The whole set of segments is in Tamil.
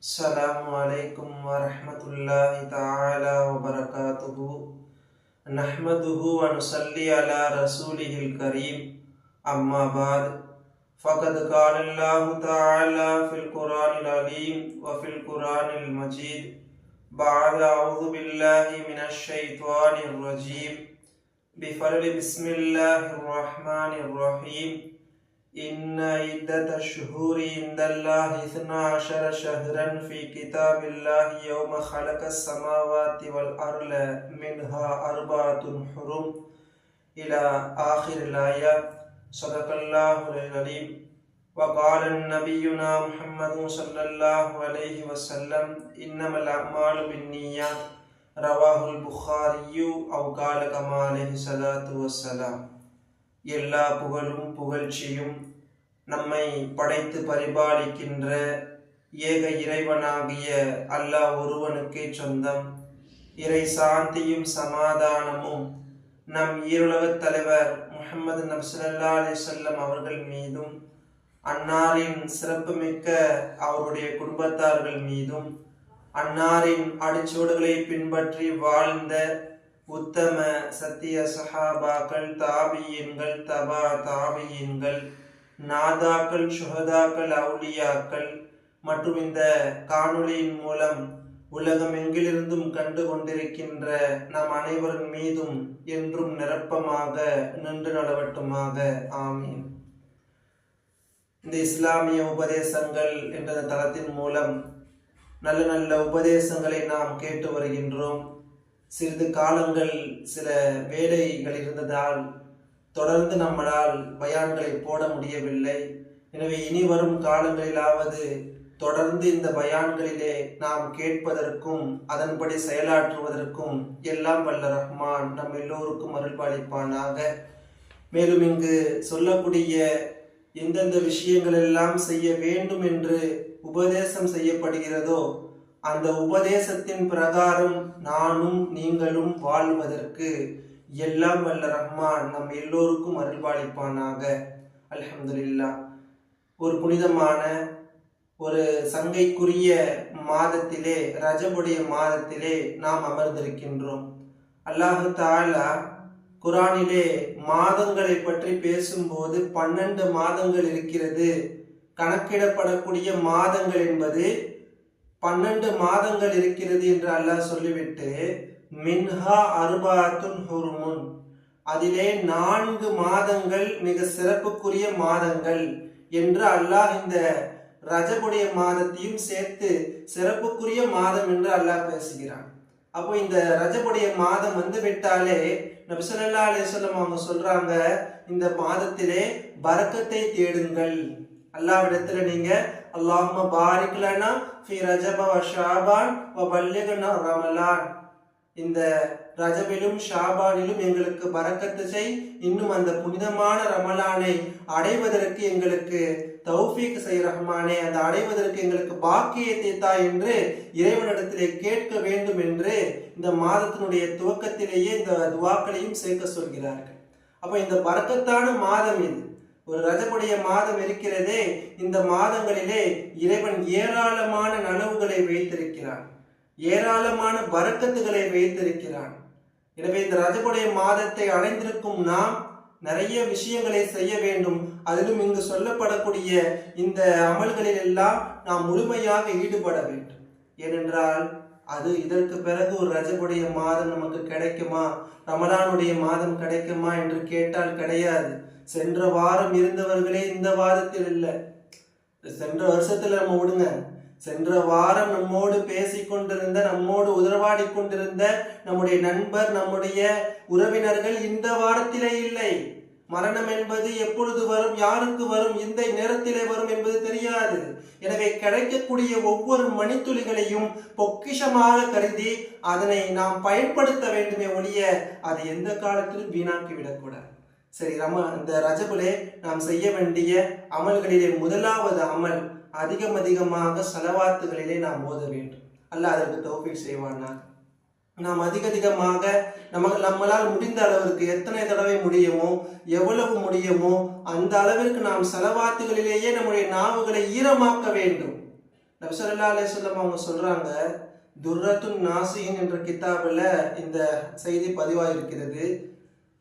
السلام عليكم ورحمة الله تعالى وبركاته. نحمده ونصلي على رسوله الكريم. أما بعد، فقد قال الله تعالى في القرآن العليم وفي القرآن المجيد بعد أعوذ بالله من الشيطان الرجيم. بفضل بسم الله الرحمن الرحيم. إن عدة الشهور عند الله اثنا عشر شهرا في كتاب الله يوم خلق السماوات والأرض منها أربعة حرم إلى آخر الآية. صدق الله العليم وقال نبينا محمد صلى الله عليه وسلم، إنما الأعمال بالنيات. رواه البخاري أو قال كما عليه الصلاة والسلام. எல்லா புகழும் புகழ்ச்சியும் நம்மை படைத்து பரிபாலிக்கின்ற ஏக இறைவனாகிய அல்லாஹ் ஒருவனுக்கே சொந்தம். இறை சாந்தியும் சமாதானமும் நம் ஈருலகத் தலைவர் முகமது நப்சல்லா அலிசல்லம் அவர்கள் மீதும் அன்னாரின் சிறப்புமிக்க அவருடைய குடும்பத்தார்கள் மீதும் அன்னாரின் அடிச்சோடுகளை பின்பற்றி வாழ்ந்த உத்தம சத்திய சஹாபாக்கள் தாபியன்கள் தபா தாபியன்கள் நாதாக்கள் சுகதாக்கள் அவுலியாக்கள் மற்றும் இந்த காணொளியின் மூலம் உலகம் எங்கிலிருந்தும் கண்டு கொண்டிருக்கின்ற நம் அனைவரின் மீதும் என்றும் நிரப்பமாக நின்று நடவட்டுமாக. ஆமீன். இந்த இஸ்லாமிய உபதேசங்கள் என்ற தளத்தின் மூலம் நல்ல நல்ல உபதேசங்களை நாம் கேட்டு வருகின்றோம். சிறிது காலங்கள் சில வேலைகள் இருந்ததால் தொடர்ந்து நம்மளால் பயான்களை போட முடியவில்லை. எனவே இனி வரும் காலங்களிலாவது தொடர்ந்து இந்த பயான்களிலே நாம் கேட்பதற்கும் அதன்படி செயலாற்றுவதற்கும் எல்லாம் வல்ல ரஹ்மான் நம் எல்லோருக்கும் அருள்பாலிப்பானாக. மேலும் இங்கு சொல்லக்கூடிய எந்தெந்த விஷயங்கள் எல்லாம் செய்ய வேண்டும் என்று உபதேசம் செய்யப்படுகிறதோ அந்த உபதேசத்தின் பிரகாரம் நானும் நீங்களும் வாழ்வதற்கு எல்லாம் வல்ல ரஹ்மான் நம் எல்லோருக்கும் அருள்பாலிப்பானாக. அலமதுல்லா ஒரு புனிதமான ஒரு சங்கைக்குரிய மாதத்திலே ரஜபுடைய மாதத்திலே நாம் அமர்ந்திருக்கின்றோம். அல்லாஹு தாலா குரானிலே மாதங்களை பற்றி பேசும்போது பன்னெண்டு மாதங்கள் இருக்கிறது. கணக்கிடப்படக்கூடிய மாதங்கள் என்பது பன்னெண்டு மாதங்கள் இருக்கிறது என்று அல்லாஹ் சொல்லிவிட்டு மின்ஹா அருபாத்துன் ஹுருமுன். அதிலே நான்கு மாதங்கள் மிக சிறப்புக்குரிய மாதங்கள் என்று அல்லாஹ் இந்த ரஜபுடைய மாதத்தையும் சேர்த்து சிறப்புக்குரிய மாதம் என்று அல்லாஹ் பேசுகிறான். அப்போ இந்த ரஜபுடைய மாதம் வந்து விட்டாலே நபிசல்லா அலிஸ்லம் அவங்க சொல்றாங்க இந்த மாதத்திலே பறக்கத்தை தேடுங்கள். அல்லாவிடத்துல நீங்க اللهم பாரிக்லனா لنا في رجب ஷாபான் وبلغنا رمضان ரமலான் இந்த ரஜபிலும் ஷாபானிலும் எங்களுக்கு பறக்கத்து செய். இன்னும் அந்த புனிதமான ரமலானை அடைவதற்கு எங்களுக்கு தௌஃபீக் செய் ரஹ்மானே. அந்த அடைவதற்கு எங்களுக்கு பாக்கியத்தை தா என்று இறைவனிடத்திலே கேட்க வேண்டும் என்று இந்த மாதத்தினுடைய துவக்கத்திலேயே இந்த துவாக்களையும் சேர்க்க சொல்கிறார்கள். அப்போ இந்த பறக்கத்தான மாதம் இது. ஒரு ரஜமுடைய மாதம் இருக்கிறதே இந்த மாதங்களிலே இறைவன் ஏராளமான நனவுகளை வைத்திருக்கிறான். ஏராளமான வரக்கத்துகளை வைத்திருக்கிறான். எனவே இந்த ரஜமுடைய மாதத்தை அடைந்திருக்கும் நாம் நிறைய விஷயங்களை செய்ய வேண்டும். அதிலும் இங்கு சொல்லப்படக்கூடிய இந்த அமல்களில் எல்லாம் நாம் முழுமையாக ஈடுபட வேண்டும். ஏனென்றால் அது இதற்கு பிறகு ஒரு ரஜபுடைய மாதம் நமக்கு கிடைக்குமா? ரமலானுடைய மாதம் கிடைக்குமா என்று கேட்டால் கிடையாது. சென்ற வாரம் இருந்தவர்களே இந்த வாரத்தில் இல்லை. சென்ற வருஷத்துல நம்ம விடுங்க. சென்ற வாரம் நம்மோடு பேசிக்கொண்டிருந்த நம்மோடு உதரவாடி கொண்டிருந்த நம்முடைய நண்பர் நம்முடைய உறவினர்கள் இந்த வாரத்திலே இல்லை. மரணம் என்பது எப்பொழுது வரும் யாருக்கு வரும் எந்த நேரத்திலே வரும் என்பது தெரியாது. எனவே கிடைக்கக்கூடிய ஒவ்வொரு மணித்துளிகளையும் பொக்கிஷமாக கருதி அதனை நாம் பயன்படுத்த வேண்டுமே ஒழிய அதை எந்த காலத்திலும் வீணாக்கி விடக்கூடாது சரி ரம இந்த ரஜபுலே நாம் செய்ய வேண்டிய அமல்களிலே முதலாவது அமல் அதிகம் அதிகமாக செலவாத்துகளிலே நாம் ஓத வேண்டும். அல்ல அதற்கு தௌஃபீக் செய்வானா நாம் அதிக அதிகமாக நம்ம நம்மளால் முடிந்த அளவிற்கு எத்தனை தடவை முடியுமோ எவ்வளவு முடியுமோ அந்த அளவிற்கு நாம் செலவாத்துகளிலேயே நம்முடைய நாவுகளை ஈரமாக்க வேண்டும். நபிசல்லா அலிஸ்லாம் அவங்க சொல்றாங்க துர்ரத்துன் நாசின் என்ற கிதாபில் இந்த செய்தி பதிவாயிருக்கிறது.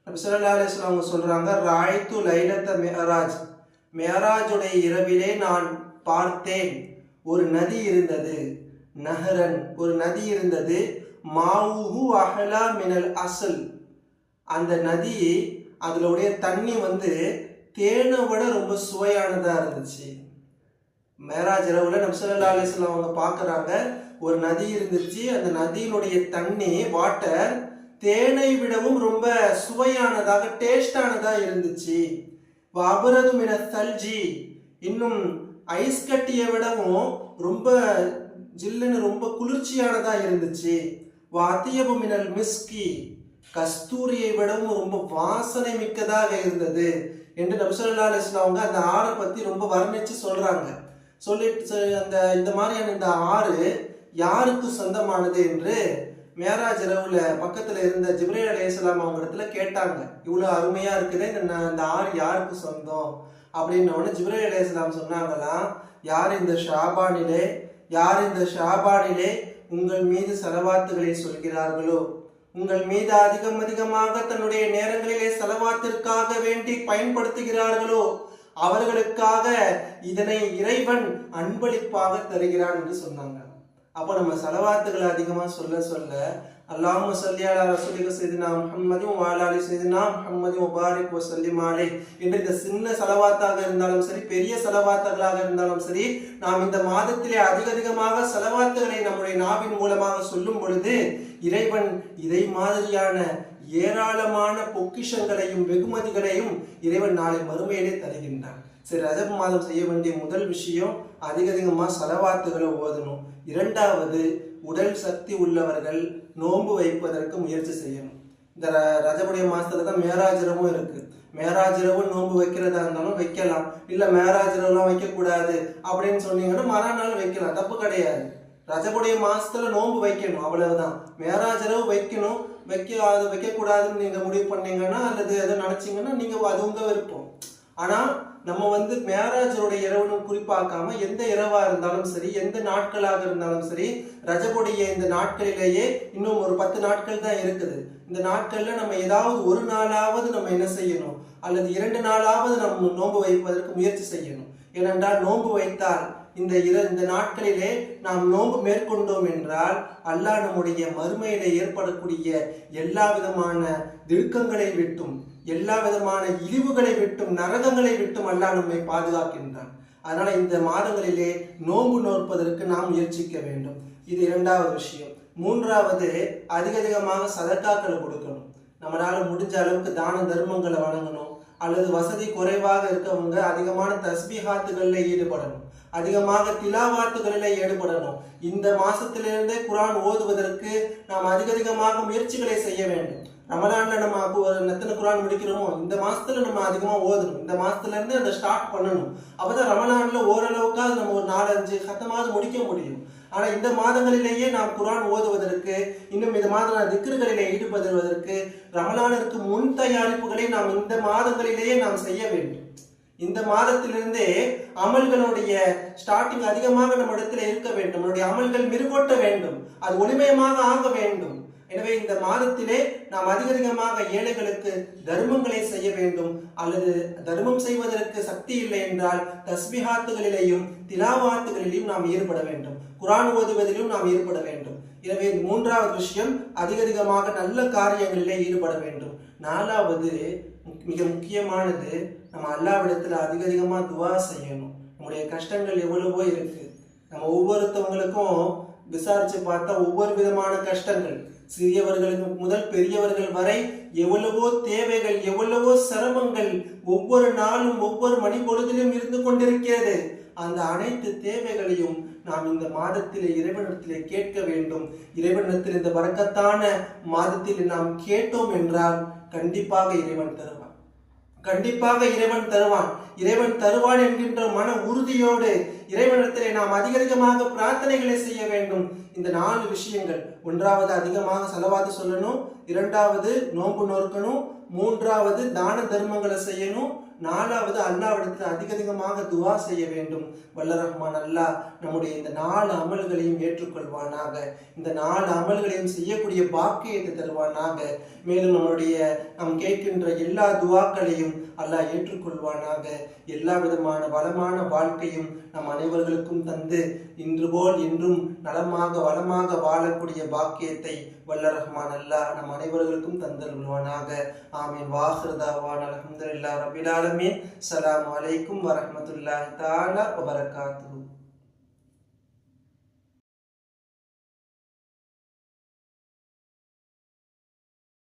நபிசல்லா அலிஸ்லாம் அவங்க சொல்றாங்க ராய்த்து லைலத்த மெஹராஜ் மெஹராஜுடைய இரவிலே நான் பார்த்தேன். ஒரு நதி இருந்தது நஹரன் ஒரு நதி இருந்தது மாவுஹு அகலா மினல் அசல். அந்த நதி அதனுடைய தண்ணி வந்து தேனை விட ரொம்ப சுவையானதாக இருந்துச்சு. மேராஜ் இரவுல நம்சல்லா அலிஸ்லாம் அவங்க பார்க்குறாங்க ஒரு நதி இருந்துச்சு. அந்த நதியினுடைய தண்ணி வாட்டர் தேனை விடவும் ரொம்ப சுவையானதாக டேஸ்டானதாக இருந்துச்சு. அபரதும் என தல்ஜி இன்னும் ஐஸ் கட்டியை விடவும் ரொம்ப ஜில்லுன்னு ரொம்ப குளிர்ச்சியானதாக இருந்துச்சு. வாத்தியபு மினல் மிஸ்கி கஸ்தூரியை விடவும் ரொம்ப வாசனை மிக்கதாக இருந்தது என்று நபிசல்லா அலிஸ்லாம் அவங்க அந்த ஆறை பத்தி ரொம்ப வர்ணிச்சு சொல்றாங்க. சொல்லிட்டு சொ- அந்த இந்த மாதிரியான இந்த ஆறு யாருக்கு சொந்தமானது என்று மேராஜ் இரவுல பக்கத்துல இருந்த ஜிப்ரேல் அலையாம் அவங்க இடத்துல கேட்டாங்க. இவ்வளவு அருமையா இருக்குது இந்த அந்த ஆறு யாருக்கு சொந்தம்? அப்படின்ன உடனே ஜிப்ரேல் அலையாம் சொன்னாங்களாம் யார் இந்த ஷாபானிலே யார் இந்த ஷாபானிலே உங்கள் மீது செலவாத்துகளை சொல்கிறார்களோ? உங்கள் மீது அதிகம் அதிகமாக தன்னுடைய நேரங்களிலே செலவாத்திற்காக வேண்டி பயன்படுத்துகிறார்களோ? அவர்களுக்காக இதனை இறைவன் அன்பளிப்பாக தருகிறான் என்று சொன்னாங்க. அப்போ நம்ம செலவாத்துகளை அதிகமாக சொல்ல சொல்ல அல்லாஹும்ம ஸல்லி அலா ரசூலிக சையதினா முஹம்மதின் வாலாலி சையதினா முஹம்மதின் முபாரிக் வசல்லிம் அலை என்று இந்த சின்ன செலவாத்தாக இருந்தாலும் சரி பெரிய செலவாத்துகளாக இருந்தாலும் சரி நாம் இந்த மாதத்திலே அதிக அதிகமாக செலவாத்துகளை நம்முடைய நாவின் மூலமாக சொல்லும் பொழுது இறைவன் இதை மாதிரியான ஏராளமான பொக்கிஷங்களையும் வெகுமதிகளையும் இறைவன் நாளை மறுமையிலே தருகின்றான். சரி ரஜப் மாதம் செய்ய வேண்டிய முதல் விஷயம் அதிக அதிகமாக செலவாத்துகளை ஓதணும். இரண்டாவது உடல் சக்தி உள்ளவர்கள் நோன்பு வைப்பதற்கு முயற்சி செய்யணும். இந்த ர- ரஜபுடைய மாசத்துல தான் மேராஜிரமும் இருக்கு. மேராஜிரவு நோன்பு வைக்கிறதா இருந்தாலும் வைக்கலாம். இல்ல மேராஜிரவுலாம் வைக்கக்கூடாது அப்படின்னு சொன்னீங்கன்னா மறுநாள் வைக்கலாம். தப்பு கிடையாது. ரஜபுடைய மாசத்துல நோன்பு வைக்கணும் அவ்வளவுதான். மேராஜிரவு வைக்கணும். வைக்க அது வைக்கக்கூடாதுன்னு நீங்க முடிவு பண்ணீங்கன்னா அல்லது எதை நினைச்சீங்கன்னா நீங்க அது உங்க விருப்பம். ஆனா நம்ம வந்து மேராஜருடைய இரவுன்னு குறிப்பாக்காம எந்த இரவா இருந்தாலும் சரி எந்த நாட்களாக இருந்தாலும் சரி ரஜபுடைய இந்த நாட்களிலேயே இன்னும் ஒரு பத்து நாட்கள் தான் இருக்குது. இந்த நாட்கள்ல நம்ம ஏதாவது ஒரு நாளாவது நம்ம என்ன செய்யணும்? அல்லது இரண்டு நாளாவது நம்ம நோன்பு வைப்பதற்கு முயற்சி செய்யணும். ஏனென்றால் நோன்பு வைத்தால் இந்த இர இந்த நாட்களிலே நாம் நோன்பு மேற்கொண்டோம் என்றால் அல்லாஹ் நம்முடைய மறுமையிலே ஏற்படக்கூடிய எல்லா விதமான திடுக்கங்களை விட்டும். எல்லா விதமான இழிவுகளை விட்டும் நரகங்களை விட்டும் அல்லாஹ் நம்மை பாதுகாக்கின்றான். அதனால இந்த மாதங்களிலே நோன்பு நோற்பதற்கு நாம் முயற்சிக்க வேண்டும். இது இரண்டாவது விஷயம். மூன்றாவது அதிக அதிகமாக சதக்காக்களை கொடுக்கணும். நம்மளால முடிஞ்ச அளவுக்கு தான தர்மங்களை வழங்கணும். அல்லது வசதி குறைவாக இருக்கவங்க அதிகமான தஸ்பிஹாத்துகளில் ஈடுபடணும். அதிகமாக திலாவாத்துகளில் ஈடுபடணும். இந்த மாசத்திலிருந்தே குரான் ஓதுவதற்கு நாம் அதிக அதிகமாக முயற்சிகளை செய்ய வேண்டும். ரமலான்ல நம்ம அப்போ ஒரு எத்தனை குரான் முடிக்கிறோமோ இந்த மாசத்துல நம்ம அதிகமா ஓதணும். இந்த மாசத்துல இருந்து அதை ஸ்டார்ட் பண்ணணும். அப்பதான் ரமலான்ல ஓரளவுக்காவது நம்ம ஒரு நாலஞ்சு சத்தமாவது முடிக்க முடியும். ஆனா இந்த மாதங்களிலேயே நாம் குரான் ஓதுவதற்கு இன்னும் இந்த மாதிரியான திக்ருகளிலே ஈடுபடுவதற்கு ரமலானிற்கு முன் தயாரிப்புகளை நாம் இந்த மாதங்களிலேயே நாம் செய்ய வேண்டும். இந்த மாதத்திலிருந்தே அமல்களுடைய ஸ்டார்டிங் அதிகமாக நம்ம இடத்துல இருக்க வேண்டும். நம்மளுடைய அமல்கள் மிருகோட்ட வேண்டும். அது ஒளிமயமாக ஆக வேண்டும். எனவே இந்த மாதத்திலே நாம் அதிகமாக ஏழைகளுக்கு தர்மங்களை செய்ய வேண்டும். அல்லது தர்மம் செய்வதற்கு சக்தி இல்லை என்றால் தஸ்மிஹாத்துகளிலேயும் திலாவாத்துகளிலும் நாம் ஈடுபட வேண்டும். குரான் ஓதுவதிலும் நாம் ஈடுபட வேண்டும். எனவே மூன்றாவது விஷயம் அதிகமாக நல்ல காரியங்களிலே ஈடுபட வேண்டும். நாலாவது மிக முக்கியமானது நம்ம அல்லாவிடத்தில் அதிக துவா செய்யணும். நம்முடைய கஷ்டங்கள் எவ்வளவோ இருக்கு. நம்ம ஒவ்வொருத்தவங்களுக்கும் விசாரிச்சு பார்த்தா ஒவ்வொரு விதமான கஷ்டங்கள். சிறியவர்கள் முதல் பெரியவர்கள் வரை எவ்வளவோ தேவைகள் எவ்வளவோ சிரமங்கள் ஒவ்வொரு நாளும் ஒவ்வொரு மணி பொழுதிலும் இருந்து கொண்டிருக்கிறது. அந்த அனைத்து தேவைகளையும் நாம் இந்த மாதத்திலே இறைவனிடத்திலே கேட்க வேண்டும். இறைவனிடத்தில் இந்த வரக்கத்தான மாதத்தில் நாம் கேட்டோம் என்றால் கண்டிப்பாக இறைவன் தருவான் கண்டிப்பாக இறைவன் தருவான். இறைவன் தருவான் என்கின்ற மன உறுதியோடு இறைவனிடத்திலே நாம் அதிக அதிகமாக பிரார்த்தனைகளை செய்ய வேண்டும். இந்த நாலு விஷயங்கள். ஒன்றாவது அதிகமாக செலவாது சொல்லணும். இரண்டாவது நோன்பு நோக்கணும் மூன்றாவது தான தர்மங்களை செய்யணும். நாலாவது அல்லாவிடத்தில் அதிக அதிகமாக துவா செய்ய வேண்டும். வல்ல ரஹ்மான் அல்லாஹ் நம்முடைய இந்த நாலு அமல்களையும் ஏற்றுக்கொள்வானாக. இந்த நாலு அமல்களையும் செய்யக்கூடிய பாக்கியத்தை தருவானாக. மேலும் நம்முடைய நாம் கேட்கின்ற எல்லா துவாக்களையும் அல்லாஹ் ஏற்றுக்கொள்வானாக. எல்லா விதமான வளமான வாழ்க்கையும் நம் அனைவர்களுக்கும் தந்து இன்று போல் இன்றும் நலமாக வளமாக வாழக்கூடிய பாக்கியத்தை வல்ல ரஹ்மான் அல்லாஹ் நம் அனைவர்களுக்கும் தந்தல்வானாக ஆமீன். வாஹிருதாவான் அலமதுல்லா ரபிலாலமீன் சலாம் அலைக்கும் வரமத்துல்லாஹி தாலா வபரகாத்துஹு.